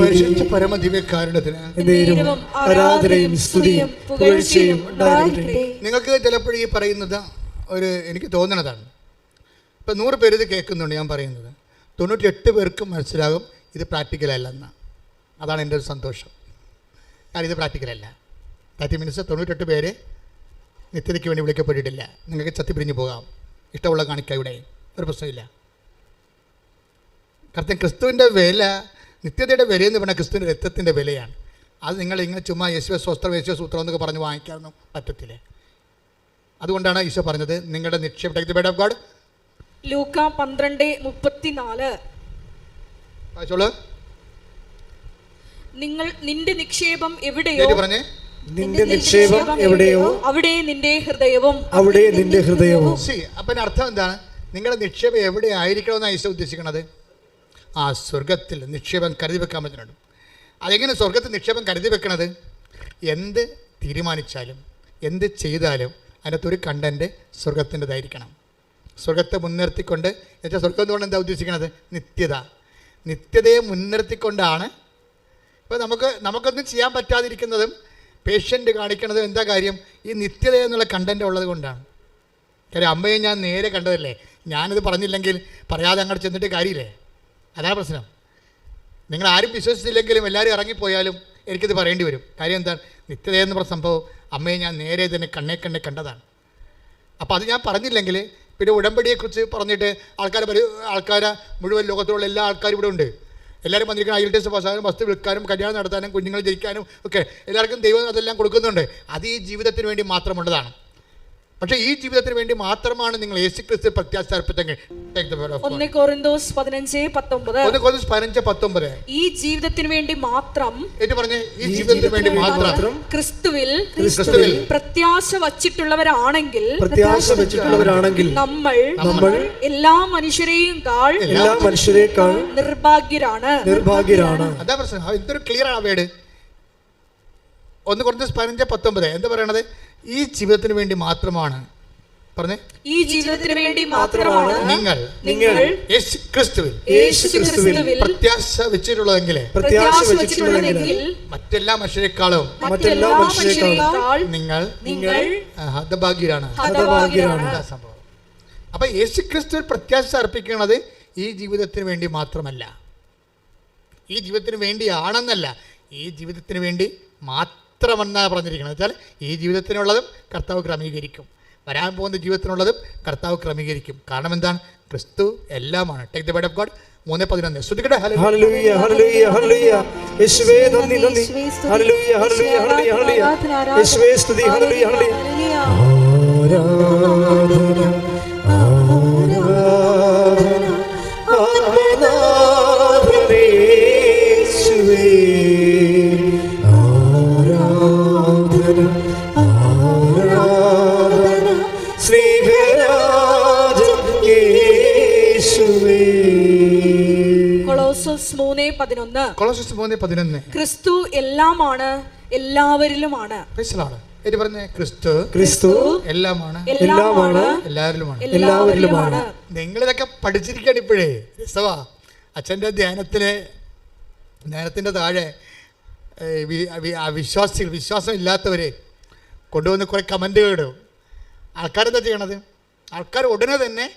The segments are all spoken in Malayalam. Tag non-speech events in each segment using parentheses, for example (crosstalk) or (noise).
പരിശുദ്ധ പരമദിവ്യകാരുണ്യത്തിന് നേരവും ആരാധനയും സ്തുതിയും പുകഴ്ചയും നിങ്ങൾക്ക് ചിലപ്പോഴും ഈ പറയുന്നത് ഒരു എനിക്ക് തോന്നണതാണ്. ഇപ്പം നൂറ് പേര് ഇത് കേൾക്കുന്നുണ്ട് ഞാൻ പറയുന്നത്. തൊണ്ണൂറ്റെട്ട് പേർക്കും മനസ്സിലാകും ഇത് പ്രാക്ടിക്കൽ അല്ലെന്ന് അതാണ് എന്റെ ഒരു സന്തോഷം. കാരണം ഇത് പ്രാക്ടിക്കലല്ല. തേർട്ടി മിനിറ്റ്സ് തൊണ്ണൂറ്റെട്ട് പേര് നിത്യതയ്ക്ക് വേണ്ടി വിളിക്കപ്പെട്ടിട്ടില്ല. നിങ്ങൾക്ക് ചത്തി പിരിഞ്ഞു പോകാം. ഇഷ്ടമുള്ള കാണിക്കാം ഇവിടെ. ഒരു പ്രശ്നമില്ല കർത്തൻ ക്രിസ്തുവിന്റെ വില നിത്യതയുടെ വില എന്ന് പറഞ്ഞാൽ ക്രിസ്തുവിന്റെ രക്തത്തിന്റെ വിലയാണ്. അത് നിങ്ങൾ ഇങ്ങനെ ചുമ്മാ യേശുവ സ്വസ്ത്രം യേശുവ സൂത്രം എന്നൊക്കെ പറഞ്ഞ് വാങ്ങിക്കാനൊന്നും പറ്റത്തില്ല. അതുകൊണ്ടാണ് ഈശോ പറഞ്ഞത് നിങ്ങളുടെ നിക്ഷേപം take the word of God ലൂക്ക പന്ത്രണ്ട് മുപ്പത്തിനാല്. വായിച്ചോളൂ. നിങ്ങൾ നിന്റെ നിക്ഷേപം എവിടെയോ പറഞ്ഞേ. നിന്റെ നിക്ഷേപം എവിടെയോ അവിടെ നിന്റെ ഹൃദയവും അവിടെ നിന്റെ ഹൃദയവും. അപ്പൊ അപ്പം അർത്ഥം എന്താണ്? നിങ്ങളുടെ നിക്ഷേപം എവിടെ ആയിരിക്കണമെന്നാണ് ഈശോ ഉദ്ദേശിക്കുന്നത്. ആ സ്വർഗത്തിൽ നിക്ഷേപം കരുതി വെക്കാൻ പറ്റുന്നുണ്ട്. അതെങ്ങനെ സ്വർഗത്തിൽ നിക്ഷേപം കരുതി വെക്കണത്? എന്ത് തീരുമാനിച്ചാലും എന്ത് ചെയ്താലും അതിനകത്തൊരു കണ്ടന്റ് സ്വർഗത്തിന്റെതായിരിക്കണം. സ്വർഗത്തെ മുൻനിർത്തിക്കൊണ്ട് എന്നുവെച്ചാൽ സ്വർഗം എന്തുകൊണ്ട് എന്താ ഉദ്ദേശിക്കുന്നത് നിത്യത. നിത്യതയെ മുൻനിർത്തിക്കൊണ്ടാണ് ഇപ്പോൾ നമുക്ക് നമുക്കൊന്നും ചെയ്യാൻ പറ്റാതിരിക്കുന്നതും പേഷ്യന്റ് കാണിക്കുന്നതും എന്താ കാര്യം? ഈ നിത്യത എന്നുള്ള കണ്ടന്റ് ഉള്ളത് കൊണ്ടാണ്. കാര്യം അമ്മയെ ഞാൻ നേരെ കണ്ടതല്ലേ? ഞാനിത് പറഞ്ഞില്ലെങ്കിൽ പറയാതെ അങ്ങോട്ട് ചെന്നിട്ട് കാര്യമില്ലേ? അതാണ് പ്രശ്നം. നിങ്ങൾ ആരും വിശ്വസിച്ചില്ലെങ്കിലും എല്ലാവരും ഇറങ്ങിപ്പോയാലും എനിക്കിത് പറയേണ്ടി വരും. കാര്യം എന്താണ്? നിത്യത എന്ന് പറഞ്ഞ സംഭവം അമ്മയെ ഞാൻ നേരെ തന്നെ കണ്ണേ കണ്ണേ കണ്ടതാണ്. അപ്പോൾ അത് ഞാൻ പറഞ്ഞില്ലെങ്കിൽ പിന്നെ ഉടമ്പടിയെക്കുറിച്ച് പറഞ്ഞിട്ട് ആൾക്കാർ ആൾക്കാരെ മുഴുവൻ ലോകത്തിലുള്ള എല്ലാ ആൾക്കാരും ഇവിടെ ഉണ്ട്. എല്ലാവരും വന്നിരിക്കണം അയൽ ടെസ്റ്റ് പാസ്സാകാനും വസ്തു വിൽക്കാനും കല്യാണം നടത്താനും കുഞ്ഞുങ്ങൾ ജയിക്കാനും ഒക്കെ എല്ലാവർക്കും ദൈവം അതെല്ലാം കൊടുക്കുന്നുണ്ട്. അത് ഈ ജീവിതത്തിന് വേണ്ടി മാത്രമുള്ളതാണ്. പക്ഷേ ഈ ജീവിതത്തിന് വേണ്ടി മാത്രമാണ് നിങ്ങൾ യേശു ക്രിസ്തു പ്രത്യാശ അർപ്പിച്ചെങ്കിൽ. ഒന്ന് കോറിന്തോസ് പതിനഞ്ച് പത്തൊമ്പത്. ഒന്ന് കൊല്ലം പതിനഞ്ച് പത്തൊമ്പത്. ഈ ജീവിതത്തിന് വേണ്ടി മാത്രം ഏറ്റു പറഞ്ഞ്? ഈ ജീവിതത്തിന് വേണ്ടി മാത്രം ക്രിസ്തുവിൽ ക്രിസ്തുവിൽ പ്രത്യാശ വച്ചിട്ടുള്ളവരാണെങ്കിൽ പ്രത്യാശ വെച്ചിട്ടുള്ളവരാണെങ്കിൽ നമ്മൾ നമ്മൾ എല്ലാ മനുഷ്യരെയും കാൾ എല്ലാ മനുഷ്യരെക്കാൾ നിർഭാഗ്യരാണ്. നിർഭാഗ്യരാണ്. അതാ പ്രശ്നം. എന്തൊരു ക്ലിയർ ആണ് വേട് ഒന്ന് കുറച്ച് പതിനഞ്ച് പത്തൊമ്പത്. എന്താ പറയണത്? ഈ ജീവിതത്തിന് വേണ്ടി മാത്രമാണ്. പറഞ്ഞേ. ഈ ജീവിതത്തിന് വേണ്ടി മാത്രമാണ് നിങ്ങൾ നിങ്ങൾ യേശു ക്രിസ്തുവിൽ യേശു ക്രിസ്തുവിൽ പ്രത്യാശ വെച്ചിട്ടുള്ളതെങ്കിൽ പ്രത്യാശ വെച്ചിട്ടുള്ളതെങ്കിൽ മറ്റെല്ലാ മനുഷ്യരെക്കാളും മറ്റെല്ലാ മനുഷ്യരെക്കാളും നിങ്ങൾ നിങ്ങൾ ഹതഭാഗ്യരാണ്. ഹതഭാഗ്യരാണ്. സംഭവം. അപ്പൊ യേശു ക്രിസ്തുവിൽ പ്രത്യാശ അർപ്പിക്കുന്നത് ഈ ജീവിതത്തിന് വേണ്ടി മാത്രമല്ല. ഈ ജീവിതത്തിന് വേണ്ടിയാണെന്നല്ല ഈ ജീവിതത്തിന് വേണ്ടി മാത്രമെന്നാണ് പറഞ്ഞിരിക്കുന്നത് വെച്ചാൽ ഈ ജീവിതത്തിനുള്ളതും കർത്താവ് ക്രമീകരിക്കും. വരാൻ പോകുന്ന ജീവിതത്തിനുള്ളതും കർത്താവ് ക്രമീകരിക്കും. കാരണം എന്താണ്? ക്രിസ്തു എല്ലാമാണ്. Take the word of God മൂന്ന് പതിനൊന്ന്. ശ്രദ്ധിക്കട്ടെ ഹല്ലേലൂയ. കൊളോസസ് മൂന്ന് പതിനൊന്ന്. കൊളോസസ് മൂന്ന് പതിനൊന്ന്. ക്രിസ്തു എല്ലാമാണ് എല്ലാവരിലുമാണ്. പറഞ്ഞ ക്രിസ്തു ക്രിസ്തു എല്ലാമാണ്. എല്ലാമാണ് എല്ലാവരിലുമാണ്. എല്ലാവരിലുമാണ്. നിങ്ങളിതൊക്കെ പഠിച്ചിരിക്കുകയാണ് ഇപ്പോഴേ. രസവാ അച്ഛന്റെ ധ്യാനത്തിന് ധ്യാനത്തിന്റെ താഴെ വിശ്വാസികൾ വിശ്വാസം ഇല്ലാത്തവരെ കൊണ്ടുവന്ന് കുറേ കമന്റുകൾ ഇടും. ആൾക്കാരെന്താ ചെയ്യണത്? ആൾക്കാർ ഉടനെ തന്നെ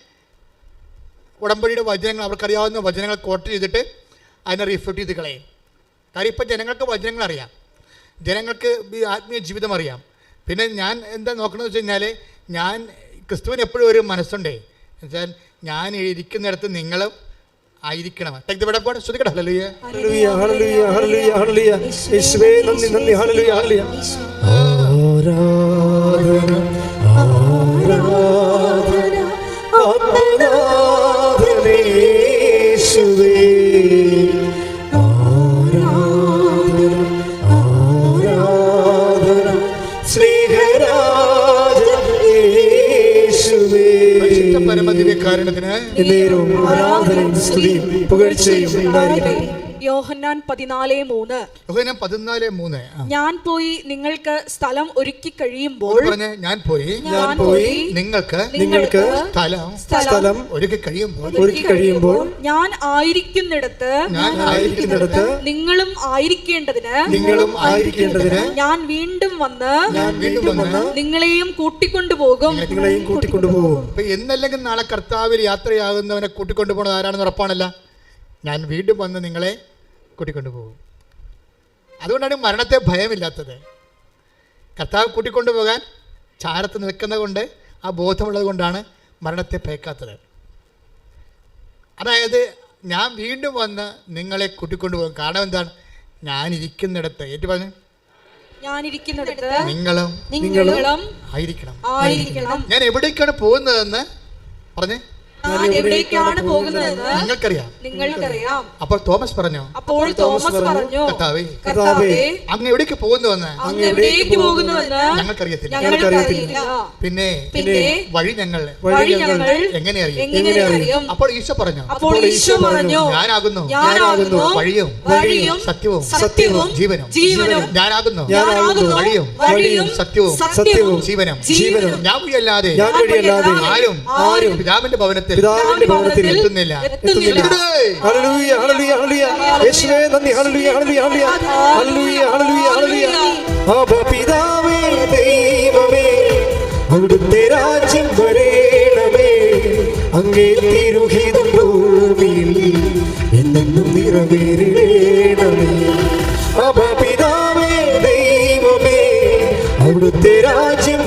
ഉടമ്പടിയുടെ വചനങ്ങൾ അവർക്കറിയാവുന്ന വചനങ്ങൾ കോട്ട് ചെയ്തിട്ട് അതിനെ റിഫ്യൂട്ട് ചെയ്ത് കളയും. കാര്യം ഇപ്പം ജനങ്ങൾക്ക് വചനങ്ങൾ അറിയാം. ജനങ്ങൾക്ക് ആത്മീയ ജീവിതം അറിയാം. പിന്നെ ഞാൻ എന്താ നോക്കണമെന്ന് വെച്ച് കഴിഞ്ഞാൽ ഞാൻ ക്രിസ്തുവിന് എപ്പോഴും ഒരു മനസ്സുണ്ടേ. എന്നുവെച്ചാൽ ഞാൻ ഇരിക്കുന്നിടത്ത് നിങ്ങളും ആയിരിക്കണം. Take the word of God ശ്രദ്ധിക്കട്ടെ. ഹല്ലേലൂയ ഹല്ലേലൂയ ഹല്ലേലൂയ ഹല്ലേലൂയ ഹല്ലേലൂയ യേശുവേ നന്ദി നന്ദി. ഹല്ലേലൂയ ഹല്ലേലൂയ ആരാധന ആരാധന. എന്നേരവും ആരാധനയും സ്തുതിയും പുകഴ്ചയും ഉണ്ടായിരിക്കട്ടെ. യോഹന്നാൻ പതിനാല് മൂന്ന്. യോഹന്നാൻ പതിനാല് മൂന്ന്. ഞാൻ പോയി നിങ്ങൾക്ക് സ്ഥലം ഒരുക്കി കഴിയുമ്പോൾ ഞാൻ പോയി. ഞാൻ പോയി നിങ്ങൾക്ക് നിങ്ങൾക്ക് സ്ഥലം സ്ഥലം ഒരുക്കി കഴിയുമ്പോൾ ഒരുക്കി കഴിയുമ്പോൾ ഞാൻ ആയിരിക്കുന്നിടത്ത് ഞാൻ ആയിരിക്കുന്നിടത്ത് നിങ്ങളും ആയിരിക്കേണ്ടതിന് നിങ്ങളും ആയിരിക്കേണ്ടതിന് ഞാൻ വീണ്ടും വന്ന് ഞാൻ വീണ്ടും വന്ന് നിങ്ങളെയും കൂട്ടിക്കൊണ്ടുപോകും നിങ്ങളെയും കൂട്ടിക്കൊണ്ടുപോകും അപ്പൊ എന്നല്ലെങ്കിൽ നാളെ കർത്താവിൽ യാത്രയാകുന്നവനെ കൂട്ടിക്കൊണ്ടുപോകുന്നത് ആരാണെന്ന് ഉറപ്പാണല്ല. ഞാൻ വീണ്ടും വന്ന് നിങ്ങളെ കൂട്ടിക്കൊണ്ടു പോകും. അതുകൊണ്ടാണ് മരണത്തെ ഭയമില്ലാത്തത്. കർത്താവ് കൂട്ടിക്കൊണ്ടു പോകാൻ ചാരത്ത് നിൽക്കുന്നത് കൊണ്ട് ആ ബോധമുള്ളത് കൊണ്ടാണ് മരണത്തെ ഭയക്കാത്തത്. അതായത് ഞാൻ വീണ്ടും വന്ന് നിങ്ങളെ കൂട്ടിക്കൊണ്ടു പോകും. കാരണം എന്താണ്? ഞാൻ ഇരിക്കുന്നിടത്ത് ഏറ്റു പറഞ്ഞു. നിങ്ങളും നിങ്ങളും ആയിരിക്കണം. ഞാൻ എവിടേക്കാണ് പോകുന്നതെന്ന് പറഞ്ഞേ. എവിടേക്കാണ് പോകുന്നതെന്ന് നിങ്ങൾക്കറിയാം. നിങ്ങൾക്കറിയാം. അപ്പോൾ തോമസ് പറഞ്ഞു? അപ്പോൾ തോമസ് പറഞ്ഞു കർത്താവേ കർത്താവേ അങ്ങ് എവിടേക്ക് പോകുന്നുവെന്ന്? അങ്ങ് എവിടേക്ക് പോകുന്നുവെന്ന് ഞങ്ങൾക്കറിയത്തില്ല. ഞങ്ങൾക്കറിയത്തില്ല. പിന്നെ പിന്നെ വഴി ഞങ്ങൾ വഴി ഞങ്ങൾ എങ്ങനെ അറിയും? എങ്ങനെ അറിയും? അപ്പോൾ ഈശോ പറഞ്ഞു? അപ്പോൾ ഈശോ പറഞ്ഞു ഞാനാകുന്നു. ഞാനാകുന്നു വഴിയും വഴിയും സത്യവും സത്യവും ജീവനും. ജീവനും ഞാനാകുന്നു ഞാനാകുന്നു വഴിയും വഴിയും സത്യവും സത്യവും ജീവനും. ജീവനും. ഞാൻ വഴിയല്ലാതെ ഞാൻ വഴിയല്ലാതെ ആരും ആരും രാമന്റെ ഭവനത്തിൽ പിതാവിന്റെ ഭവനത്തിൽ എത്തുന്നില്ല. എത്തുന്നില്ല. ഹല്ലേലൂയ ഹല്ലേലൂയ ഹല്ലേലൂയ. യേശുവേ നന്ദി. ഹല്ലേലൂയ ഹല്ലേലൂയ ഹല്ലേലൂയ. ഹല്ലേലൂയ ഹല്ലേലൂയ ഹല്ലേലൂയ. പിതാവേ ദൈവമേ അവിടുത്തെ രാജ്യം വരേണമേ. അങ്ങേ തിരുഹിതം ഭൂമിയിൽ എന്നെന്നും നിറവേറേണമേ. അപ പിതാവേ ദൈവമേ അവിടുത്തെ രാജ്യം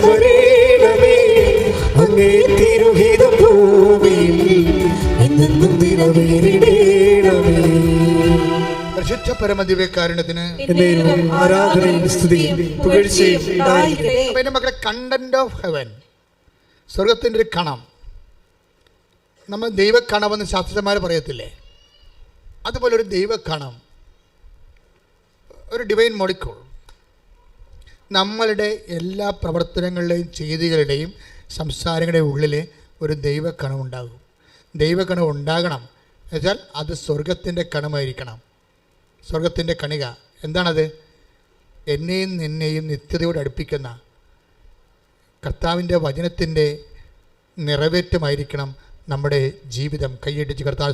പരിശുദ്ധ പരമദിവ്യകാരുണ്യത്തിന് ആരാധനയും സ്തുതിയും പുകഴ്ചയും എന്റെ മക്കളെ കണ്ടന്റ് ഓഫ് ഹെവൻ സ്വർഗത്തിന്റെ ഒരു കണം. നമ്മൾ ദൈവക്കണമെന്ന് ശാസ്ത്രജ്ഞന്മാർ പറയത്തില്ലേ? അതുപോലെ ഒരു ദൈവക്കണം ഒരു ഡിവൈൻ മോളിക്കൂൾ നമ്മളുടെ എല്ലാ പ്രവർത്തനങ്ങളുടെയും ചെയ്തികളുടെയും സംസാരങ്ങളുടെയും ഉള്ളിൽ ഒരു ദൈവക്കണം ഉണ്ടാകും ദൈവക്കണം ഉണ്ടാകണം എന്നുവെച്ചാൽ അത് സ്വർഗത്തിന്റെ കണമായിരിക്കണം. സ്വർഗത്തിന്റെ കണിക. എന്താണത്? എന്നെയും നിന്നെയും നിത്യതയോട് അടുപ്പിക്കുന്ന കർത്താവിന്റെ വചനത്തിന്റെ നിറവേറ്റമായിരിക്കണം നമ്മുടെ ജീവിതം. കൈയടിച്ച് കർത്താവ്.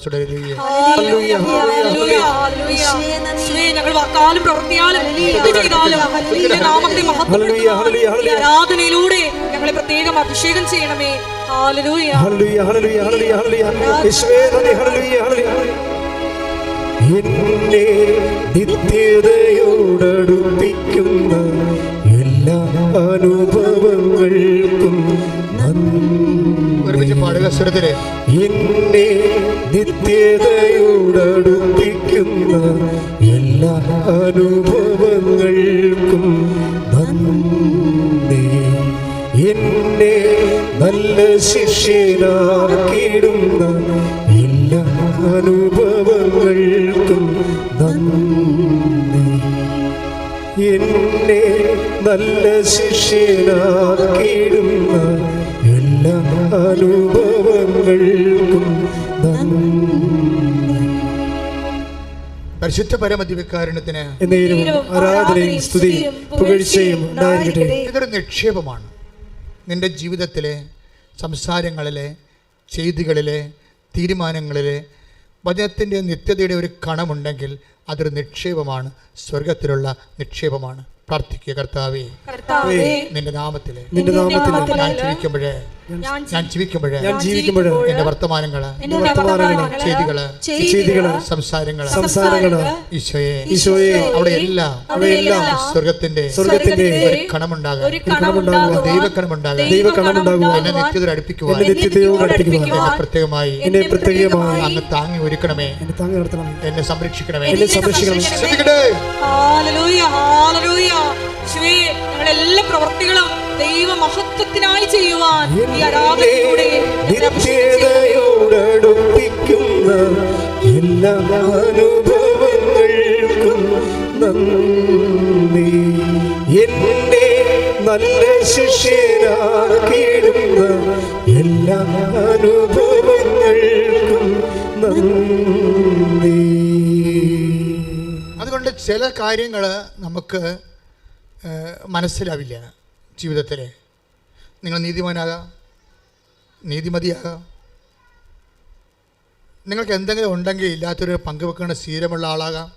ആരാധനയിലൂടെ ഞങ്ങളെ പ്രത്യേകം അഭിഷേകം ചെയ്യണമേ. ഹാലലൂയ ഹല്ലേലൂയ ഹല്ലേലൂയ ഹല്ലേലൂയ ഹല്ലേലൂയ യേശുവേ ഹല്ലേലൂയ ഹല്ലേലൂയ എന്നെ നിത്യതയോടടുപ്പിക്കുന്ന എല്ലാ അനുഭവങ്ങൾക്കും എന്നെ നിത്യതയോടടുപ്പിക്കുന്ന എല്ലാ അനുഭവങ്ങൾക്കും നന്ദി. എന്നെ നല്ല ശിഷ്യനാക്കിയിടുന്ന എല്ലാ അനുഭവങ്ങൾക്കും നന്ദി. എന്നെ നല്ല ശിഷ്യനാക്കിയിടുന്ന എല്ലാ അനുഭവങ്ങൾക്കും നന്ദി. പരിശുദ്ധ പരമദിവ്യകാരുണ്യത്തിന് എന്നേരും ആരാധനയും സ്തുതിയും പുകഴ്ചയും ഇതൊരു നിക്ഷേപമാണ്. നിന്റെ ജീവിതത്തിലെ സംസാരങ്ങളിലെ ചെയ്തികളിലെ തീരുമാനങ്ങളിലെ വചനത്തിന്റെ നിത്യതയുടെ ഒരു കണമുണ്ടെങ്കിൽ അതൊരു നിക്ഷേപമാണ് സ്വർഗത്തിലുള്ള നിക്ഷേപമാണ്. പ്രാർത്ഥിക്കുക കർത്താവേ. കർത്താവേ നിന്റെ നാമത്തിലെ നിന്റെ നാമത്തിൽ ഞാൻ ജീവിക്കുമ്പോഴേ ഞാൻ ജീവിക്കുമ്പോഴേ ഞാൻ വർത്തമാനങ്ങൾ എന്റെ വർത്തമാനങ്ങൾ, ചെയ്തികൾ ചെയ്തികൾ സംസാരങ്ങൾ സംസാരങ്ങൾ ഈശോയെ ഈശോയെ അവിടെ എല്ലാം അവിടെയെല്ലാം സ്വർഗത്തിന്റെ സ്വർഗത്തിന്റെ ഒരു കണമുണ്ടാകുവാൻ ദൈവക്കണമുണ്ടാകാൻ ദൈവക്കണമുണ്ടാകുവാൻ എന്നെ നിത്യതയിൽ അടുപ്പിക്കുവാൻ നിത്യതയോട് അടുപ്പിക്കുവാൻ എന്നെ പ്രത്യേകമായി എന്നെ പ്രത്യേകമായി അങ്ങ് താങ്ങി ഒരുക്കണമേ. എന്നെ താങ്ങി നടത്തണം എന്നെ സംരക്ഷിക്കണമേ. എന്നെ സംരക്ഷിക്കണമേ. ഞങ്ങളുടെ എല്ലാ പ്രവർത്തികളും ദൈവ മഹത്വത്തിനായി ചെയ്യുവാൻ ഈ ആരാധനയിലൂടെ നിത്യതയോടടുപ്പിക്കുന്ന എല്ലാ അനുഭവങ്ങൾക്കും നന്ദി. എന്റെ നല്ല ശിഷ്യനാക്കിയിടുന്ന എല്ലാ അനുഭവങ്ങൾക്കും നന്ദി. അതുകൊണ്ട് ചില കാര്യങ്ങൾ നമുക്ക് മനസ്സിലാവില്ല ജീവിതത്തിൽ നിങ്ങൾ നീതിമാനാകാം നീതിമതിയാകാം. നിങ്ങൾക്ക് എന്തെങ്കിലും ഉണ്ടെങ്കിൽ ഇല്ലാത്തൊരു പങ്കുവെക്കുന്ന ശീലമുള്ള ആളാകാം.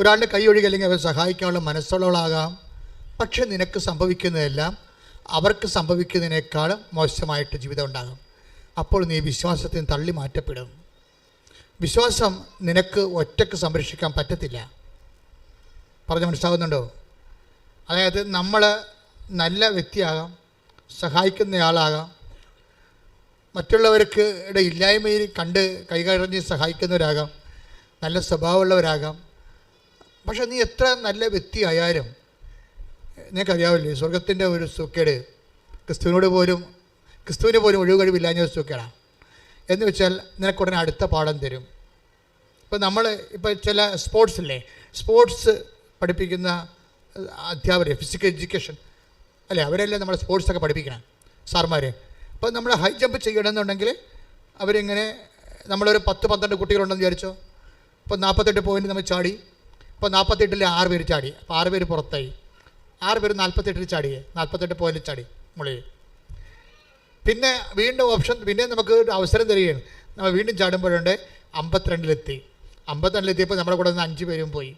ഒരാളുടെ കൈ ഒഴുകി അല്ലെങ്കിൽ അവരെ സഹായിക്കാനുള്ള മനസ്സുള്ളവളാകാം. പക്ഷെ നിനക്ക് സംഭവിക്കുന്നതെല്ലാം അവർക്ക് സംഭവിക്കുന്നതിനേക്കാളും മോശമായിട്ട് ജീവിതം ഉണ്ടാകും. അപ്പോൾ നീ വിശ്വാസത്തിന് തള്ളി മാറ്റപ്പെടും. വിശ്വാസം നിനക്ക് ഒറ്റയ്ക്ക് സംരക്ഷിക്കാൻ പറ്റത്തില്ല. പറഞ്ഞ് മനസ്സിലാകുന്നുണ്ടോ? അതായത് നമ്മൾ നല്ല വ്യക്തിയാകാം. സഹായിക്കുന്നയാളാകാം. മറ്റുള്ളവർക്ക് ഇല്ലായ്മയിൽ കണ്ട് കൈകഴഞ്ഞ് സഹായിക്കുന്നവരാകാം. നല്ല സ്വഭാവമുള്ളവരാകാം. പക്ഷെ നീ എത്ര നല്ല വ്യക്തി വ്യക്തിയായാലും നിനക്കറിയാവില്ലേ സ്വർഗത്തിന്റെ ഒരു സുഖേട് ക്രിസ്തുവിനോട് പോലും ക്രിസ്തുവിന് പോലും ഒഴിവ് കഴിവില്ലാഞ്ഞ ഒരു സുഖേടാണ് എന്ന് വെച്ചാൽ നിനക്കുടനെ അടുത്ത പാഠം തരും. ഇപ്പം നമ്മൾ ഇപ്പോൾ ചില സ്പോർട്സ് ഇല്ലേ സ്പോർട്സ് പഠിപ്പിക്കുന്ന അധ്യാപകരെ ഫിസിക്കൽ എഡ്യൂക്കേഷൻ അല്ലേ? അവരെല്ലാം നമ്മൾ സ്പോർട്സൊക്കെ പഠിപ്പിക്കണം. സാർമാർ അപ്പോൾ നമ്മൾ ഹൈ ജമ്പ് ചെയ്യണമെന്നുണ്ടെങ്കിൽ അവരിങ്ങനെ നമ്മളൊരു പത്ത് പന്ത്രണ്ട് കുട്ടികളുണ്ടെന്ന് വിചാരിച്ചോ? അപ്പോൾ നാൽപ്പത്തെട്ട് പോയിന്റ് നമ്മൾ ചാടി. അപ്പോൾ നാൽപ്പത്തെട്ടിൽ ആറ് പേര് ചാടി. അപ്പോൾ ആറ് പേര് പുറത്തായി. ആറ് പേര് നാൽപ്പത്തെട്ടിൽ ചാടിയേ നാൽപ്പത്തെട്ട് പോയിന്റ് ചാടി മുകളിൽ. പിന്നെ വീണ്ടും ഓപ്ഷൻ പിന്നെ നമുക്ക് ഒരു അവസരം തരികയാണ്. നമ്മൾ വീണ്ടും ചാടുമ്പോഴുണ്ട് അമ്പത്തിരണ്ടിലെത്തി അമ്പത്തിരണ്ടിലെത്തിയപ്പോൾ നമ്മുടെ കൂടെ നിന്ന് അഞ്ച് പേരും പോയി.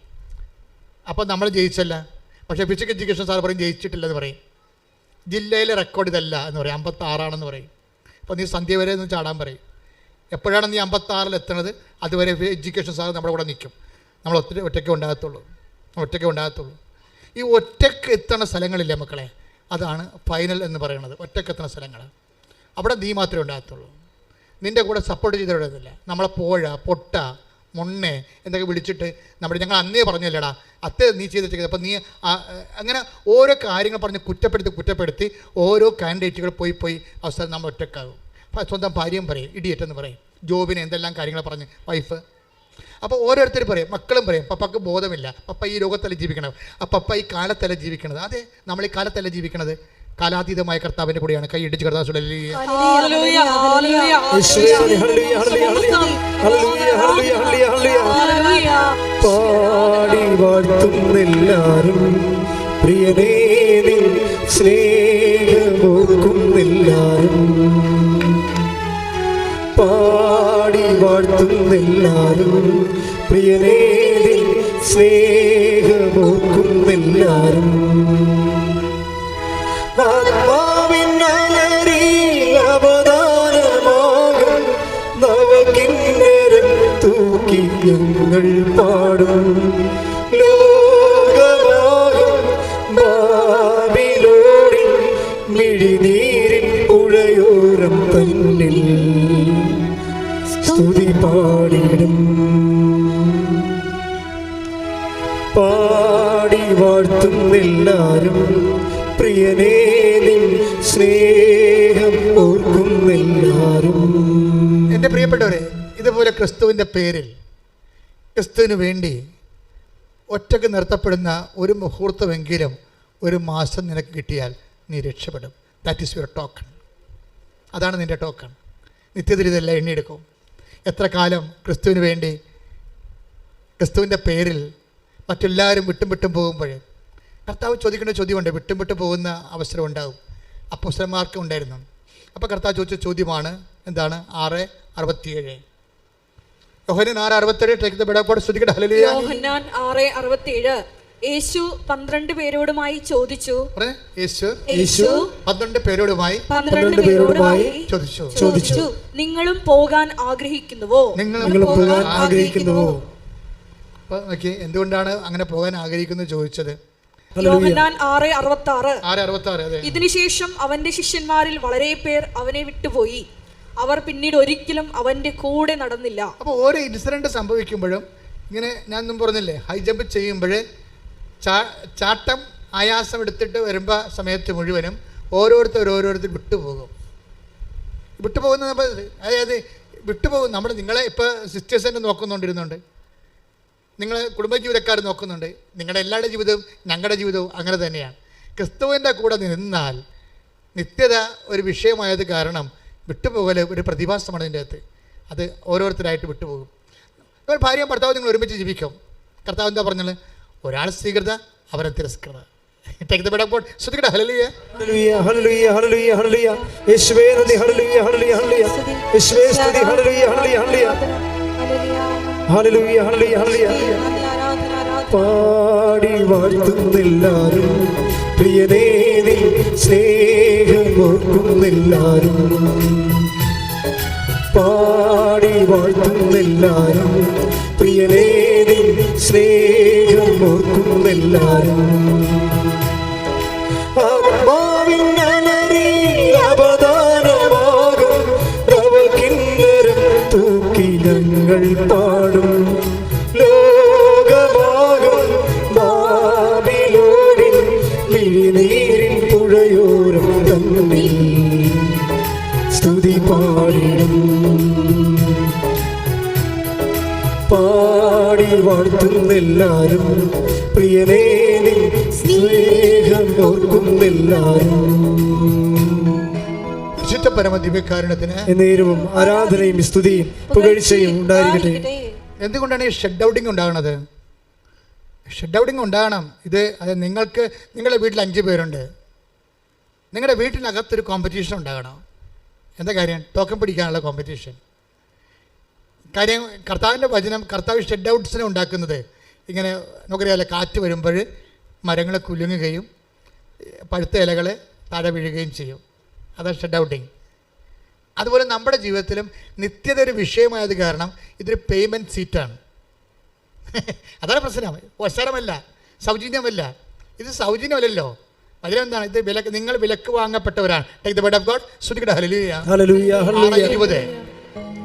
അപ്പോൾ നമ്മൾ ജയിച്ചല്ല. പക്ഷേ ഫിസിക്കൽ എഡ്യൂക്കേഷൻ സാർ പറയും ജയിച്ചിട്ടില്ലെന്ന് പറയും. ജില്ലയിലെ റെക്കോർഡ് ഇതല്ല എന്ന് പറയും. അമ്പത്താറാണെന്ന് പറയും. അപ്പോൾ നീ സന്ധ്യ വരെ ഒന്ന് ചാടാൻ പറയും. എപ്പോഴാണ് നീ അമ്പത്താറിൽ എത്തണത് അതുവരെ എഡ്യൂക്കേഷൻ സാർ നമ്മുടെ കൂടെ നിൽക്കും. നമ്മൾ ഒറ്റ ഒറ്റയ്ക്ക് ഉണ്ടാകത്തുള്ളൂ. ഒറ്റയ്ക്ക് ഉണ്ടാകത്തുള്ളൂ. ഈ ഒറ്റയ്ക്ക് എത്തണ സ്ഥലങ്ങളില്ലേ മക്കളെ. അതാണ് ഫൈനൽ എന്ന് പറയുന്നത്. ഒറ്റയ്ക്ക് എത്തണ സ്ഥലങ്ങൾ. അവിടെ നീ മാത്രമേ ഉണ്ടാകത്തുള്ളൂ. നിന്റെ കൂടെ സപ്പോർട്ട് ചെയ്തിടുന്നില്ല നമ്മളെ പോഴ പൊട്ട മുണ്ണെ എന്നൊക്കെ വിളിച്ചിട്ട് നമ്മുടെ ഞങ്ങൾ അന്നേ പറഞ്ഞല്ലേടാ. അത്തേ നീ ചെയ്ത് വെച്ചത് അപ്പോൾ നീ അങ്ങനെ ഓരോ കാര്യങ്ങൾ പറഞ്ഞ് കുറ്റപ്പെടുത്തി കുറ്റപ്പെടുത്തി ഓരോ കാൻഡിഡേറ്റുകൾ പോയി പോയി അവസാനം നമ്മൾ ഒറ്റക്കാകും. സ്വന്തം ഭാര്യയും പറയും ഇടിയേറ്റെന്ന് പറയും. ജോബിന് എന്തെല്ലാം കാര്യങ്ങൾ പറഞ്ഞ് വൈഫ്. അപ്പോൾ ഓരോരുത്തർ പറയും മക്കളും പറയും പപ്പക്ക് ബോധമില്ല. പപ്പ ഈ രോഗത്തല്ല ജീവിക്കണം ആ പപ്പ ഈ കാലത്തല്ല ജീവിക്കണത്. അതെ നമ്മൾ ഈ കാലത്തല്ല ജീവിക്കണത്. കാലാതീതമായ കർത്താവിന്റെ കൂടെയാണ് കൈ ഇടിച്ച് കർത്താവ് ഹല്ലേലൂയ, ഹല്ലേലൂയ, യേശുവേ ഹല്ലേലൂയ, ഹല്ലേലൂയ, ഹല്ലേലൂയ, ഹല്ലേലൂയ, ഹല്ലേലൂയ, ഹല്ലേലൂയ. ഹല്ലേലൂയ. പാടി വാഴ്ത്തുന്നെല്ലാരും പ്രിയനേ സ്നേഹമോക്കുന്നെല്ലാരും പാടി വാഴ്ത്തുന്നെല്ലാരും പ്രിയനേ നിൻ തൂക്കി ഞങ്ങൾ പാടും ബാബിലോടിൽ മിഴിനീരിൻ പുഴയോരം തന്നിൽ സ്തുതി പാടിടും പാടി വാഴ്ത്തുന്നെല്ലാരും ഓർക്കുന്നെല്ലാരും. എന്റെ പ്രിയപ്പെട്ടവരെ ഇതുപോലെ ക്രിസ്തുവിന്റെ പേരിൽ ക്രിസ്തുവിന് വേണ്ടി ഒറ്റയ്ക്ക് നിർത്തപ്പെടുന്ന ഒരു മുഹൂർത്തമെങ്കിലും ഒരു മാസം നിനക്ക് കിട്ടിയാൽ നീ രക്ഷപ്പെടും. ദാറ്റ് ഈസ് യുവർ ടോക്കൺ അതാണ് നിന്റെ ടോക്കൺ നിത്യത്തിൽ എണ്ണിയെടുക്കും. എത്ര കാലം ക്രിസ്തുവിന് വേണ്ടി ക്രിസ്തുവിന്റെ പേരിൽ മറ്റെല്ലാവരും വിട്ടും വിട്ടും പോകുമ്പോൾ കർത്താവ് ചോദിക്കേണ്ട ചോദ്യമുണ്ട്. വിട്ടും വിട്ടു പോകുന്ന അവസരം ഉണ്ടാകും. അപ്പോസ്റ്റന്മാർക്ക് ഉണ്ടായിരുന്നു. അപ്പോൾ കർത്താവ് ചോദിച്ച ചോദ്യമാണ് എന്താണ്? ആറ് അറുപത്തിയേഴ്. യോഹനൻ ആറ് അറുപത്തേഴ് ടേക്ക് ദ ബെഡപ്പോട് ശ്രുതിക്കട്ടെ ഹല്ലേലൂയ. യോഹന്നാൻ ആറ് അറുപത്തിയേഴ്. യേശു പന്ത്രണ്ട് പേരോടുമായി ചോദിച്ചു. യേശു യേശു പന്ത്രണ്ട് പേരോടുമായി പന്ത്രണ്ട് പേരോടുമായി ചോദിച്ചു. ചോദിച്ചു. നിങ്ങളും പോകാൻ ആഗ്രഹിക്കുന്നുവോ? നിങ്ങൾ പോകാൻ ആഗ്രഹിക്കുന്നുവോ? നോക്കി എന്തുകൊണ്ടാണ് അങ്ങനെ പോകാൻ ആഗ്രഹിക്കുന്നത് ചോദിച്ചത്? ആറ് അറുപത്തി ആറ് ഇതിനുശേഷം അവന്റെ ശിഷ്യന്മാരിൽ വളരെ പേർ അവനെ വിട്ടുപോയി. അവർ പിന്നീട് ഒരിക്കലും അവന്റെ കൂടെ നടന്നില്ല. അപ്പോൾ ഓരോ ഇൻസിഡന്റ് സംഭവിക്കുമ്പോഴും ഇങ്ങനെ ഞാൻ മുമ്പ് പറഞ്ഞില്ലേ ഹൈ ജമ്പ് ചെയ്യുമ്പോൾ ചാട്ടം ആയാസം എടുത്തിട്ട് വരുമ്പോൾ സമയത്ത് മുഴുവനും ഓരോരുത്തർ ഓരോരുത്തർ വിട്ടുപോകും. വിട്ടുപോകുന്ന അതായത് വിട്ടുപോകും. നമ്മൾ നിങ്ങളെ ഇപ്പോൾ സിസ്റ്റേഴ്സ് തന്നെ നോക്കുന്നുണ്ടിരുന്നുണ്ട്. നിങ്ങളെ കുടുംബജീവിതക്കാർ നോക്കുന്നുണ്ട്. നിങ്ങളുടെ എല്ലാവരുടെ ജീവിതവും ഞങ്ങളുടെ ജീവിതവും അങ്ങനെ തന്നെയാണ്. ക്രിസ്തുവിന്റെ കൂടെ നിന്നാൽ നിത്യത ഒരു വിഷയമായത് കാരണം വിട്ടുപോകൽ ഒരു പ്രതിഭാസമാണ് ഇതിന്റെ അകത്ത്. അത് ഓരോരുത്തരായിട്ട് വിട്ടുപോകും. നിങ്ങൾ ഭാര്യയും ഭർത്താവ് നിങ്ങൾ ഒരുമിച്ച് ജീവിക്കും. കർത്താവ് എന്താ പറഞ്ഞത്? ഒരാൾ സ്വീകൃത അവരെ തിരസ്കൃത. യേശുവേ നന്ദി. ഹല്ലേലൂയ ഹല്ലേലൂയ ഹല്ലേലൂയ യേശുവേ സ്തുതി. ഹല്ലേലൂയ ഹല്ലേലൂയ ഹല്ലേലൂയ. ഹല്ലേലൂയ ഹല്ലേലൂയ പാടി വാഴ്ത്തുന്നില്ലാരും പ്രിയനേ നിൻ സ്നേഹം ഓർക്കുന്നെല്ലാരും പാടി വാഴ്ത്തുന്നില്ലാരും പ്രിയനേ നിൻ സ്നേഹം ഓർക്കുന്നെല്ലാരും വാഴ്ത്തുന്നെല്ലാരും പ്രിയനേ സ്നേഹം ഓർക്കുന്നെല്ലാരും. വിശുദ്ധ പരമ ദിവ്യകാരുണ്യത്തിന് എന്നേരവും ആരാധനയും സ്തുതിയും പുകഴ്ചയും ഉണ്ടായിരിക്കട്ടെ. എന്തുകൊണ്ടാണ് ഈ ഷെഡ് ഔട്ടിങ് ഉണ്ടാകുന്നത് ഷെഡ് ഔട്ടിങ് ഉണ്ടാകണം. ഇത് അത് നിങ്ങൾക്ക് നിങ്ങളുടെ വീട്ടിൽ അഞ്ച് പേരുണ്ട്. നിങ്ങളുടെ വീട്ടിനകത്തൊരു കോമ്പറ്റീഷൻ ഉണ്ടാകണം. എന്താ കാര്യം? ടോക്കൺ പിടിക്കാനുള്ള കോമ്പറ്റീഷൻ കാര്യം കർത്താവിന്റെ വചനം കർത്താവ് ഷെഡ് ഔട്ട്സിനെ ഉണ്ടാക്കുന്നത്. ഇങ്ങനെ നമുക്കറിയാമല്ലോ കാറ്റ് വരുമ്പോൾ മരങ്ങൾ കുലുങ്ങുകയും പഴുത്ത ഇലകൾ താഴെ വീഴുകയും ചെയ്യും. അതാണ് ഷെഡ് ഔട്ടിങ് അതുപോലെ നമ്മുടെ ജീവിതത്തിലും നിത്യത ഒരു വിഷയമായത് കാരണം ഇതൊരു പേയ്മെന്റ് സീറ്റാണ് (laughs) അതാണ് പ്രശ്നം. വശരമല്ല സൗജന്യമല്ല. ഇത് സൗജന്യമല്ലല്ലോ. അതിലെന്താണ് ഇത് വിലക്ക് നിങ്ങൾ വിലക്ക് വാങ്ങപ്പെട്ടവരാണ്. Take the word of God ശ്രുതികട. ഹല്ലേലൂയ ഇരുപത്.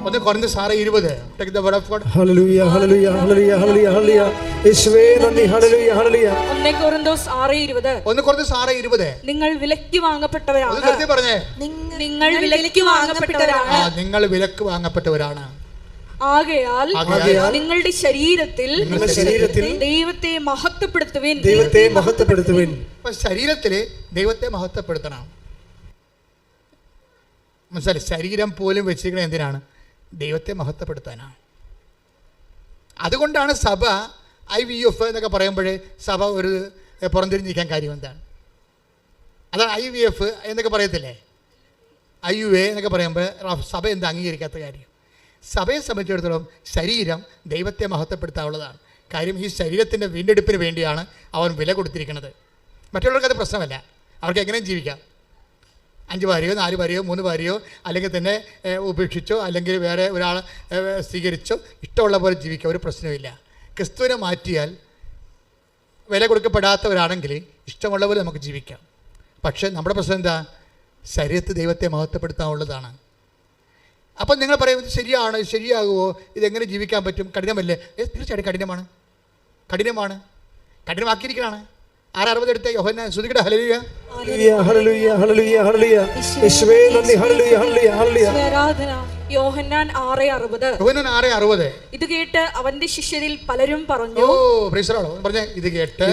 ഒന്ന് കുറഞ്ഞ് സാറ് ഇരുപത്. Take the word of God hallelujah ഹല്ലേലൂയ ഹല്ലേലൂയ ഹല്ലേലൂയ ഹല്ലേലൂയ യേശുവേ നന്ദി ഹല്ലേലൂയ ഹല്ലേലൂയ ഒന്നേ കോറിന്തോസ് ആറ് ഇരുപത്. ഒന്ന് കുറഞ്ഞ് സാറ് ഇരുപത്. നിങ്ങൾ വിലക്ക് ഒന്ന് വാങ്ങപ്പെട്ടവരാണ് നിർത്തി പറഞ്ഞേ നിങ്ങൾ വിലക്ക് വാങ്ങപ്പെട്ടവരാണ്. ആ നിങ്ങൾ വിലക്ക് വാങ്ങപ്പെട്ടവരാണ്. ആകയാൽ നിങ്ങളുടെ ശരീരത്തിൽ നിങ്ങളുടെ ശരീരത്തിൽ ദൈവത്തെ മഹത്വപ്പെടുത്തുവിൻ. ദൈവത്തെ മഹത്വപ്പെടുത്തുവിൻ. ശരീരത്തിലെ ശരീരത്തിൽ ദൈവത്തെ മഹത്വപ്പെടുത്തണം. മനസ്സിലായി ശരീരം പോലും വെച്ചിരിക്കുന്നത് എന്തിനാണ്? ദൈവത്തെ മഹത്വപ്പെടുത്താനാണ്. അതുകൊണ്ടാണ് സഭ ഐ വി എഫ് എന്നൊക്കെ പറയുമ്പോൾ സഭ ഒരു പുറംതിരിഞ്ഞിരിക്കാൻ കാര്യം എന്താണ്? അതാണ് ഐ വി എഫ് എന്നൊക്കെ പറയത്തില്ലേ? ഐ യു എ എന്നൊക്കെ പറയുമ്പോൾ സഭ എന്ത് അംഗീകരിക്കാത്ത കാര്യം? സഭയെ സംബന്ധിച്ചിടത്തോളം ശരീരം ദൈവത്തെ മഹത്വപ്പെടുത്താനുള്ളതാണ് കാര്യം ഈ ശരീരത്തിന്റെ വീണ്ടെടുപ്പിന് വേണ്ടിയാണ് അവൻ വില കൊടുത്തിരിക്കുന്നത്. മറ്റുള്ളവർക്ക് അത് പ്രശ്നമല്ല. അവർക്ക് എങ്ങനെയും ജീവിക്കാം. അഞ്ച് ഭാര്യയോ നാല് ഭാര്യയോ മൂന്ന് ഭാര്യയോ അല്ലെങ്കിൽ തന്നെ ഉപേക്ഷിച്ചോ അല്ലെങ്കിൽ വേറെ ഒരാൾ സ്വീകരിച്ചോ ഇഷ്ടമുള്ള പോലെ ജീവിക്കുക ഒരു പ്രശ്നമില്ല ക്രിസ്തുവിനെ മാറ്റിയാൽ വില കൊടുക്കപ്പെടാത്തവരാണെങ്കിൽ ഇഷ്ടമുള്ള പോലെ നമുക്ക് ജീവിക്കാം. പക്ഷേ നമ്മുടെ പ്രശ്നം എന്താ? ശരീരത്ത് ദൈവത്തെ മഹത്വപ്പെടുത്താനുള്ളതാണ്. അപ്പം നിങ്ങൾ പറയും ഇത് ശരിയാണ് ഇത് ശരിയാകുമോ ഇതെങ്ങനെ ജീവിക്കാൻ പറ്റും? കഠിനമല്ലേ? തീർച്ചയായിട്ടും കഠിനമാണ്. കഠിനമാണ്. കഠിനമാക്കിയിരിക്കണാണ് ആററുപത് എടുത്ത യോഹന ശ്രുതികട ഹലലിയ ഹല്ലേലൂയ ഹല്ലേലൂയ ഹല്ലേലൂയ ഹല്ലേലൂയ. യേശുവേ നന്ദി ഹല്ലേലൂയ ഹല്ലേലൂയ ഹല്ലേലൂയ. ആരാധന യോഹന്നാൻ ആറ് അറുപത്. യോഹനൻ ആറ് അറുപത്. ഇത് കേട്ട് അവന്റെ ശിഷ്യരിൽ പലരും ഓ പറഞ്ഞു പറഞ്ഞേ ഇത് കേട്ട്.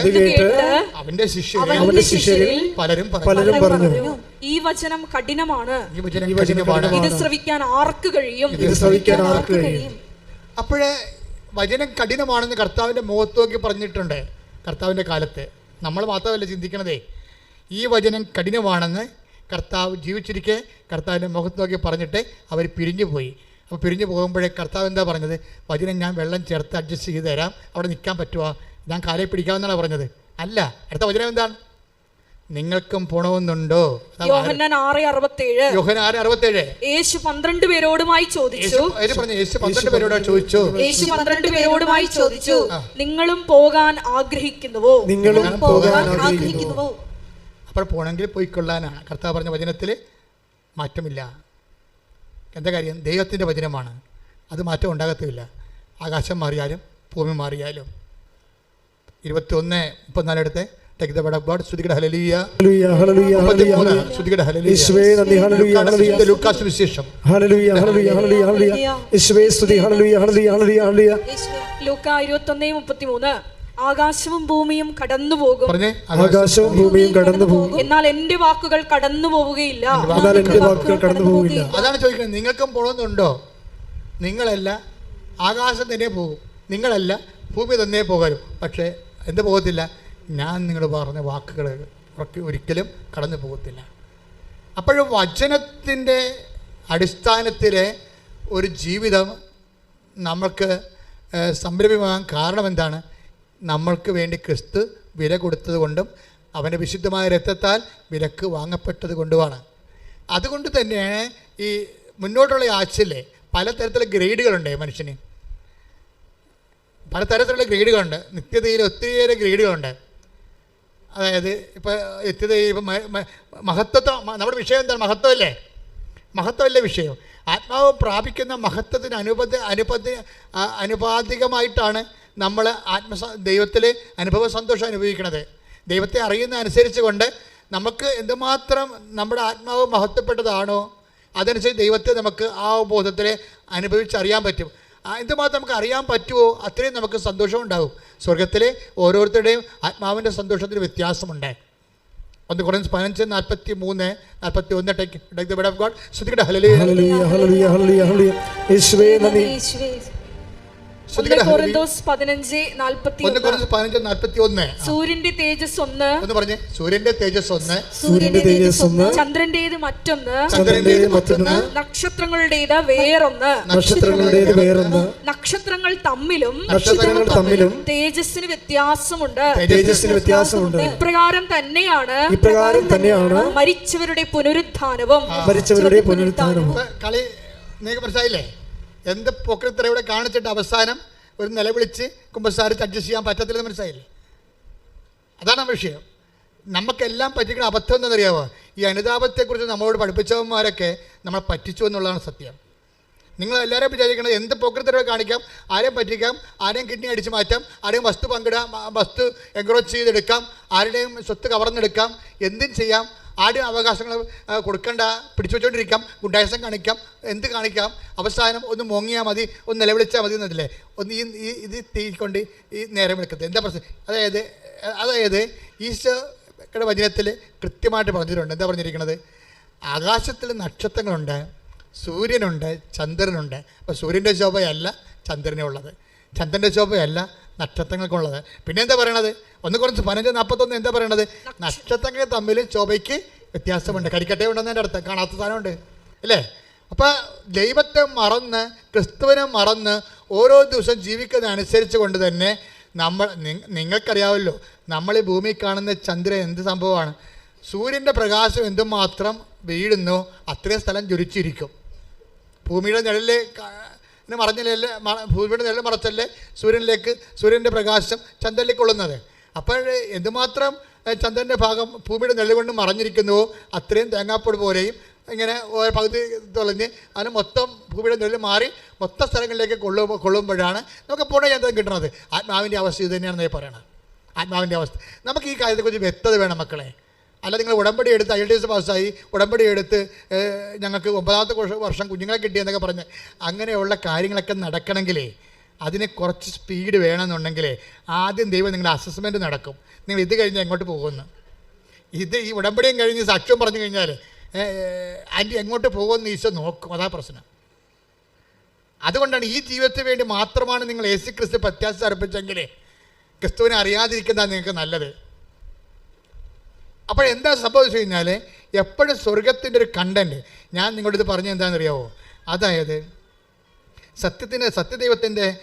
അവന്റെ ശിഷ്യരിൽ പലരും പറഞ്ഞു. പലരും പറഞ്ഞു. ഈ വചനം കഠിനമാണ്. ഈ വചനം കഠിനമാണ്. ഇത് ശ്രവിക്കാൻ ആർക്ക് കഴിയും? ഇത് ശ്രവിക്കാൻ ആർക്ക് കഴിയും? അപ്പോഴേ വചനം കഠിനമാണെന്ന് കർത്താവിന്റെ മുഖത്ത് നോക്കി പറഞ്ഞിട്ടുണ്ട്. കർത്താവിന്റെ കാലത്ത്. നമ്മൾ മാത്രമല്ല ചിന്തിക്കണതേ ഈ വചനം കഠിനമാണെന്ന് കർത്താവ് ജീവിച്ചിരിക്കെ കർത്താവിന്റെ മുഖത്ത് നോക്കി പറഞ്ഞിട്ട് അവർ പിരിഞ്ഞു പോയി അപ്പോൾ പിരിഞ്ഞു പോകുമ്പോഴേ കർത്താവ് എന്താ പറഞ്ഞത്? വചനം ഞാൻ വെള്ളം ചേർത്ത് അഡ്ജസ്റ്റ് ചെയ്ത് തരാം. അവിടെ നിൽക്കാൻ പറ്റുമോ? ഞാൻ കാലയിൽ പിടിക്കാമെന്നാണ് പറഞ്ഞത്. അല്ല അടുത്ത വചനം എന്താണ്? നിങ്ങൾക്കും പോണമെന്നുണ്ടോ യോഹന്നാൻ ആറ് അറുപത്തേഴ്. യോഹന ആറ് അറുപത്തേഴ്. യേശു പന്ത്രണ്ട് പേരോടുമായി ചോദിച്ചു. യേശു പറഞ്ഞു യേശു പന്ത്രണ്ട് പേരോട് ചോദിച്ചു. യേശു പന്ത്രണ്ട് പേരോടുമായി ചോദിച്ചു. നിങ്ങളും പോകാൻ ആഗ്രഹിക്കുന്നുവോ? നിങ്ങളും പോകാൻ ആഗ്രഹിക്കുന്നുവോ? അപ്പോൾ പോണെങ്കിൽ പോയിക്കൊള്ളാനാണ് കർത്താവ് പറഞ്ഞ വചനത്തിൽ മാറ്റമില്ല. എന്താ കാര്യം? ദൈവത്തിന്റെ വചനമാണ്. അത് മാറ്റം ഉണ്ടാകത്തുമില്ല ആകാശം മാറിയാലും ഭൂമി മാറിയാലും. ഇരുപത്തി ഒന്ന് മുപ്പത്തിനാലെടുത്ത് take the word of God. Sudhikada hallelujah. ഹല്ലേലൂയ ഹല്ലേലൂയ മുപ്പത്തിമൂന്ന് ഹല്ലേലൂയ ശ്രുതികട ഹലലിയ യേശുവേ hallelujah. ഹല്ലേലൂയ ഹല്ലേലൂയ ലൂക്കാസ് വിശേഷം ഹല്ലേലൂയ ഹല്ലേലൂയ ഹല്ലേലൂയ ഹല്ലേലൂയ യേശുവേ സ്തുതി ഹല്ലേലൂയ ഹല്ലേലൂയ ഹല്ലേലൂയ ഹല്ലേലൂയ ലൂക്ക ഇരുപത്തി ഒന്നേ മുപ്പത്തിമൂന്ന് ആകാശവും ഭൂമിയും കടന്നു പോകും. പറഞ്ഞേ ആകാശവും ഭൂമിയും കടന്നു പോകും. എന്നാൽ എന്റെ വാക്കുകൾ കടന്നു പോവുകയില്ല. എന്നാൽ എന്റെ വാക്കുകൾ കടന്നു പോകില്ല അതാണ് ചോദിക്കുന്നത്. നിങ്ങൾക്കും പോകുന്നുണ്ടോ നിങ്ങളല്ല ആകാശം തന്നെ പോകും. നിങ്ങളല്ല ഭൂമി തന്നെ പോകാനും. പക്ഷേ എന്ത് പോകത്തില്ല? ഞാൻ നിങ്ങൾ പറഞ്ഞ വാക്കുകൾ ഒരിക്കലും കടന്നു പോകത്തില്ല. അപ്പോഴും വചനത്തിന്റെ അടിസ്ഥാനത്തിലെ ഒരു ജീവിതം നമ്മൾക്ക് സംരംഭമാകാൻ കാരണം എന്താണ് നമ്മൾക്ക് വേണ്ടി ക്രിസ്തു വില കൊടുത്തതുകൊണ്ടും അവന്റെ വിശുദ്ധമായ രക്തത്താൽ വിലക്ക് വാങ്ങപ്പെട്ടത് കൊണ്ടുമാണ്. അതുകൊണ്ട് തന്നെയാണ് ഈ മുന്നോട്ടുള്ള ആഴ്ചയിലെ പലതരത്തിലുള്ള ഗ്രേഡുകളുണ്ട് മനുഷ്യന്. പലതരത്തിലുള്ള ഗ്രേഡുകളുണ്ട്. നിത്യതയിൽ ഒത്തിരിയേറെ ഗ്രേഡുകളുണ്ട്. അതായത് ഇപ്പോൾ എത്തിയത് ഇപ്പം മഹത്വത്വം നമ്മുടെ വിഷയം എന്താണ്? മഹത്വമല്ലേ? മഹത്വമല്ലേ വിഷയം? ആത്മാവ് പ്രാപിക്കുന്ന മഹത്വത്തിന് അനുബന്ധ അനുബന്ധ അനുപാതികമായിട്ടാണ് നമ്മൾ ആത്മ ദൈവത്തിൽ അനുഭവ സന്തോഷം അനുഭവിക്കുന്നത് ദൈവത്തെ അറിയുന്ന അനുസരിച്ച് കൊണ്ട് നമുക്ക് എന്തുമാത്രം നമ്മുടെ ആത്മാവ് മഹത്വപ്പെട്ടതാണോ അതനുസരിച്ച് ദൈവത്തെ നമുക്ക് ആ ബോധത്തിൽ അനുഭവിച്ചറിയാൻ പറ്റും. എന്തുമാത്രം നമുക്ക് അറിയാൻ പറ്റുമോ അത്രയും നമുക്ക് സന്തോഷം ഉണ്ടാകും സ്വർഗത്തിലെ ഓരോരുത്തരുടെയും ആത്മാവിന്റെ സന്തോഷത്തിന് വ്യത്യാസമുണ്ട്. ഒന്ന് കുറേ പതിനഞ്ച് നാൽപ്പത്തി മൂന്ന് നാൽപ്പത്തി ഒന്ന് take take the word of God. ശ്രദ്ധിക്കട്ടെ ഹല്ലേലൂയ. ഹല്ലേലൂയ ഹല്ലേലൂയ ഹല്ലേലൂയ. ഹല്ലേലൂയ സൂര്യന്റെ തേജസ് ഒന്ന്. ഒന്ന് പറഞ്ഞേ. സൂര്യന്റെ തേജസ് ഒന്ന്. സൂര്യന്റെ തേജസ് ഒന്ന്. ചന്ദ്രന്റേത് മറ്റൊന്ന്. ചന്ദ്രന്റേത് മറ്റൊന്ന്. നക്ഷത്രങ്ങളുടേത് വേറൊന്ന്. നക്ഷത്രങ്ങളുടേത് വേറൊന്ന്. നക്ഷത്രങ്ങൾ തമ്മിലും നക്ഷത്രങ്ങൾ തമ്മിലും തേജസ്സിന് വ്യത്യാസമുണ്ട്. തേജസ്സിന് വ്യത്യാസമുണ്ട്. ഇപ്രകാരം തന്നെയാണ് ഇപ്രകാരം തന്നെയാണ് മരിച്ചവരുടെ പുനരുത്ഥാനവും മരിച്ചവരുടെ പുനരുത്ഥാനവും കളി നിങ്ങൾക്ക് മനസ്സിലായില്ലേ? എന്ത് പൊക്കൃത്തര ഇവിടെ കാണിച്ചിട്ട് അവസാനം ഒരു നിലവിളിച്ച് കുമ്പസാരിച്ച് അഡ്ജസ്റ്റ് ചെയ്യാൻ പറ്റത്തില്ലെന്ന് മനസ്സിലായില്ലേ? അതാണ് വിഷയം. നമുക്കെല്ലാം പറ്റിക്കുന്ന അബദ്ധം എന്താണെന്നറിയാമോ ഈ അനുതാപത്തെക്കുറിച്ച് നമ്മളോട് പഠിപ്പിച്ചവന്മാരൊക്കെ നമ്മളെ പറ്റിച്ചു എന്നുള്ളതാണ് സത്യം. നിങ്ങൾ എല്ലാവരും വിചാരിക്കുന്നത് എന്ത് പോക്കൃത്തരവ് കാണിക്കാം? ആരെയും പറ്റിക്കാം? ആരെയും കിഡ്നി അടിച്ച് മാറ്റാം? ആരെയും വസ്തു പങ്കിടാം? വസ്തു എൻക്രോച്ച് ചെയ്തെടുക്കാം? ആരുടെയും സ്വത്ത് കവർന്നെടുക്കാം? എന്തും ചെയ്യാം? ആരുടെയും അവകാശങ്ങൾ കൊടുക്കണ്ട പിടിച്ചു വെച്ചുകൊണ്ടിരിക്കാം ഗുണ്ടായസം കാണിക്കാം എന്ത് കാണിക്കാം അവസാനം ഒന്ന് മോങ്ങിയാൽ മതി ഒന്ന് നിലവിളിച്ചാൽ മതി എന്നതില്ലേ? ഒന്ന് ഈ ഇത് തീക്കൊണ്ട് ഈ നേരം എടുക്കത്തില്ല എന്താ പ്രശ്നം? അതായത് അതായത് ഈശോയുടെ വചനത്തിൽ കൃത്യമായിട്ട് പറഞ്ഞിട്ടുണ്ട്. എന്താ പറഞ്ഞിരിക്കുന്നത്? ആകാശത്തിൽ നക്ഷത്രങ്ങളുണ്ട് സൂര്യനുണ്ട് ചന്ദ്രനുണ്ട്. അപ്പോൾ സൂര്യന്റെ ശോഭയല്ല ചന്ദ്രനുള്ളത് ചന്ദ്രന്റെ ശോഭയല്ല നക്ഷത്രങ്ങൾക്കുള്ളത്. പിന്നെ എന്താ പറയണത്? ഒന്ന് കുറച്ച് പതിനഞ്ച് നാൽപ്പത്തൊന്ന് എന്താ പറയണത്? നക്ഷത്രങ്ങൾ തമ്മിൽ ചൊവ്വയ്ക്ക് വ്യത്യാസമുണ്ട്. കരിക്കട്ടേ ഉണ്ടെന്ന് എന്റെ അടുത്ത് കാണാത്ത സാധനമുണ്ട്. അല്ലേ? അപ്പോൾ ദൈവത്തെ മറന്ന് ക്രിസ്തുവിനെ മറന്ന് ഓരോ ദിവസം ജീവിക്കുന്നതനുസരിച്ച് കൊണ്ട് തന്നെ നമ്മൾ നിങ്ങൾക്കറിയാമല്ലോ നമ്മൾ ഈ ഭൂമി കാണുന്ന ചന്ദ്രൻ എന്ത് സംഭവമാണ്? സൂര്യന്റെ പ്രകാശം എന്തുമാത്രം വീഴുന്നോ അത്രയും സ്ഥലം ജ്വലിച്ചിരിക്കും. ഭൂമിയുടെ നിഴലിൽ മറഞ്ഞല്ലേ ഭൂമിയുടെ നിഴൽ മറച്ചല്ലേ സൂര്യനിലേക്ക് സൂര്യന്റെ പ്രകാശം ചന്ദ്രനിലേക്ക് കൊള്ളുന്നത് അപ്പോൾ എന്തുമാത്രം ചന്ദ്രന്റെ ഭാഗം ഭൂമിയുടെ നിഴൽ കൊണ്ട് മറഞ്ഞിരിക്കുന്നുവോ അത്രയും തേങ്ങാപ്പൊടി പോലെയും ഇങ്ങനെ പകുതി തുളഞ്ഞ് അതിന് മൊത്തം ഭൂമിയുടെ നിഴൽ മാറി മൊത്തം സ്ഥലങ്ങളിലേക്ക് കൊള്ളുമ്പോൾ കൊള്ളുമ്പോഴാണ് നമുക്ക് പൂർണചന്ദ്രൻ കിട്ടുന്നത്. ആത്മാവിന്റെ അവസ്ഥ ഇത് തന്നെയാണെന്ന് പറയണത്. ആത്മാവിന്റെ അവസ്ഥ. നമുക്ക് ഈ കാര്യത്തെക്കുറിച്ച് വ്യക്തത വേണം മക്കളെ. അല്ല നിങ്ങൾ ഉടമ്പടി എടുത്ത് ഐ എൽ ടി എസ് പാസ്സായി ഉടമ്പടി എടുത്ത് ഞങ്ങൾക്ക് ഒമ്പതാമത്തെ വർഷ- വർഷം കുഞ്ഞുങ്ങളെ കിട്ടിയെന്നൊക്കെ പറഞ്ഞ് അങ്ങനെയുള്ള കാര്യങ്ങളൊക്കെ നടക്കണമെങ്കിലേ അതിന് കുറച്ച് സ്പീഡ് വേണമെന്നുണ്ടെങ്കിലേ ആദ്യം ദൈവം നിങ്ങളുടെ അസസ്മെന്റ് നടക്കും. നിങ്ങൾ ഇത് കഴിഞ്ഞാൽ എങ്ങോട്ട് പോകുമെന്ന്. ഇത് ഈ ഉടമ്പടിയും കഴിഞ്ഞ് സാക്ഷ്യം പറഞ്ഞു കഴിഞ്ഞാൽ ആന്റി എങ്ങോട്ട് പോകുമെന്ന് ഈശോ നോക്കും. അതാ പ്രശ്നം. അതുകൊണ്ടാണ് ഈ ജീവിതത്തിന് വേണ്ടി മാത്രമാണ് നിങ്ങൾ യേശു ക്രിസ്തു പ്രത്യാശ അർപ്പിച്ചെങ്കിൽ ക്രിസ്തുവിനെ അറിയാതിരിക്കുന്നതാണ് നിങ്ങൾക്ക് നല്ലത്. അപ്പോൾ എന്താ സംഭവിച്ചു കഴിഞ്ഞാൽ എപ്പോഴും സ്വർഗത്തിന്റെ ഒരു കണ്ടന്റ് ഞാൻ നിങ്ങളോട് ഇത് പറഞ്ഞത് എന്താണെന്ന് അറിയാവോ അതായത് സത്യത്തിന്റെ സത്യദൈവത്തിന്റെ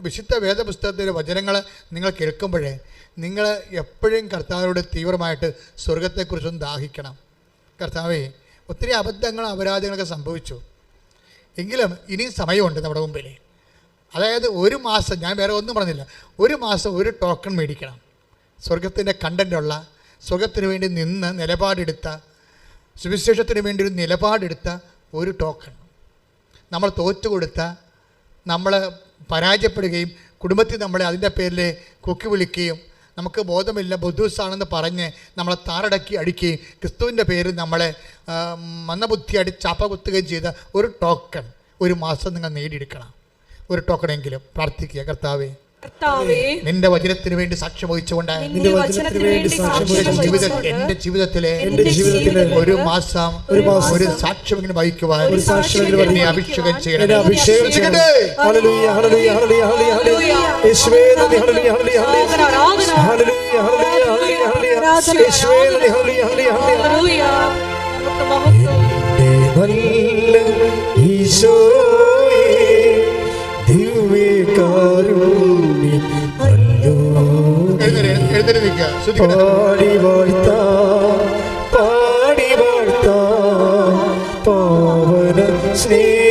വിശുദ്ധ വേദപുസ്തകത്തിന്റെ വചനങ്ങൾ നിങ്ങൾ കേൾക്കുമ്പോഴേ നിങ്ങൾ എപ്പോഴും കർത്താവിനോട് തീവ്രമായിട്ട് സ്വർഗത്തെക്കുറിച്ചൊന്ന് ദാഹിക്കണം. കർത്താവേ ഒത്തിരി അബദ്ധങ്ങൾ അപരാധങ്ങളൊക്കെ സംഭവിച്ചു. എങ്കിലും ഇനിയും സമയമുണ്ട് നമ്മുടെ മുമ്പിൽ അതായത് ഒരു മാസം ഞാൻ വേറെ ഒന്നും പറഞ്ഞില്ല. ഒരു മാസം ഒരു ടോക്കൺ മേടിക്കണം. സ്വർഗത്തിന്റെ കണ്ടന്റുള്ള സ്വർഗത്തിന് വേണ്ടി നിന്ന് നിലപാടെടുത്ത സുവിശേഷത്തിന് വേണ്ടി ഒരു നിലപാടെടുത്ത ഒരു ടോക്കൺ നമ്മൾ തോറ്റുകൊടുത്ത നമ്മൾ പരാജയപ്പെടുകയും കുടുംബത്തിൽ നമ്മളെ അതിന്റെ പേരിൽ കൊക്കി വിളിക്കുകയും നമുക്ക് ബോധമില്ല ബുദ്ധൂസാണെന്ന് പറഞ്ഞ് നമ്മളെ താറടക്കി അടിക്കുകയും ക്രിസ്തുവിന്റെ പേരിൽ നമ്മളെ ആ, മന്ദബുദ്ധി അടി ചാപ്പ കുത്തുകയും ചെയ്ത ഒരു ടോക്കൺ ഒരു മാസം നിങ്ങൾ നേടിയെടുക്കണം. ഒരു ടോക്കണെങ്കിലും പ്രാർത്ഥിക്കുക കർത്താവേ. നിന്റെ വചനത്തിന് വേണ്ടി സാക്ഷ്യം വഹിച്ചുകൊണ്ട് നിന്റെ വചനത്തിന് വേണ്ടി സാക്ഷ്യം എന്റെ ജീവിത എന്റെ ജീവിതത്തിലെ എന്റെ ജീവിതത്തിലെ ഒരു മാസം ഒരു മാസം ഒരു സാക്ഷ്യം ഇങ്ങനെ വഹിക്കുവാൻ എന്നെ അഭിഷേകം ചെയ്യണം ചെയ്യണമേ അഭിഷേകം ഹല്ലേലൂയ, ഹല്ലേലൂയ, ഹല്ലേലൂയ, ഹല്ലേലൂയ, ഹല്ലേലൂയ. യേശുവേ ഹല്ലേലൂയ, ഹല്ലേലൂയ, ഹല്ലേലൂയ. ആരാധന ആരാധന ഹല്ലേലൂയ, ഹല്ലേലൂയ, ഹല്ലേലൂയ, ഹല്ലേലൂയ. ഹല്ലേലൂയ, ഹല്ലേലൂയ, ഹല്ലേലൂയ. ഹല്ലേലൂയ മഹത്വം എന്റെ നല്ല ഈശോയേ, പാടി വാഴ്ത്താം പാടി വാഴ്ത്താം പാവന സ്നേഹമേ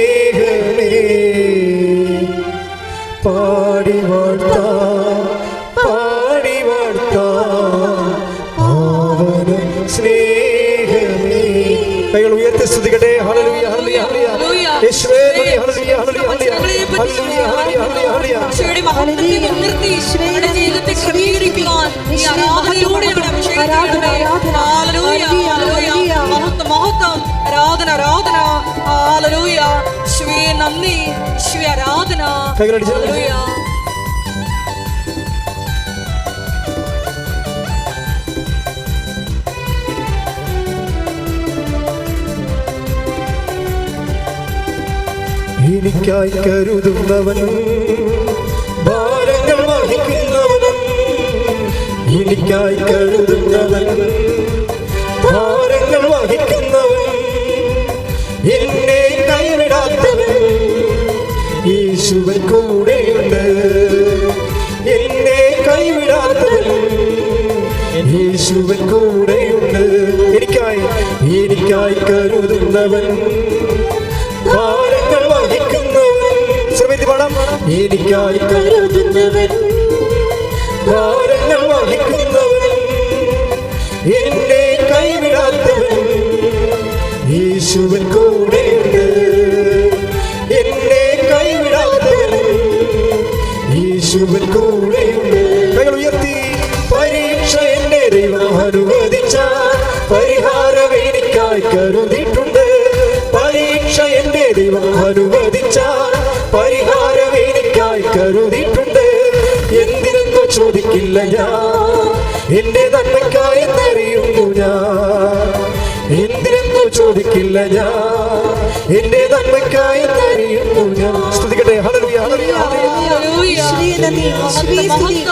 നന്ദി. കൈകളടിച്ച് എനിക്കായി കരുതുന്നവൻ ഭാരങ്ങൾ വഹിക്കുന്നവൻ എനിക്കായി കരുതുന്നവൻ ഭാരങ്ങൾ വഹിക്കുന്നവൻ എന്നെ കൈവിടാത്തവൻ. യേശുവൻ കൂടെയുണ്ട് എന്നെ കൈവിടാത്തവൻ യേശുവൻ കൂടെയുണ്ട് എനിക്കായി എനിക്കായി കരുതുന്നവൻ ഭാരങ്ങൾ വഹിക്കുന്നവൻ ശ്രമിതി പാടാം എനിക്കായി കരുതുന്നവൻ ഭാരങ്ങൾ വഹിക്കുന്നവൻ എന്നെ കൈവിടാത്തവൻ യേശുവൻ കൂടെയുണ്ട് യേശുവൻ പരീക്ഷ എന്റെ ദൈവം അനുവദിച്ച പരീക്ഷ എന്റെ ദൈവം അനുവദിച്ച പരിഹാരം എനിക്കായി കരുതിയിട്ടുണ്ട്. എന്തിനെന്നോ ചോദിക്കില്ല ഞാൻ. എന്റെ നന്മയ്ക്കായി എന്നറിയുന്നു ഞാൻ. എന്തിനെന്നോ ചോദിക്കില്ല ഞാൻ. എന്റെ നന്മയ്ക്കായി എന്നറിയുന്നു ഞാൻ. സ്തുതിക്കട്ടെ ഹല്ലേലൂയ ഹല്ലേലൂയ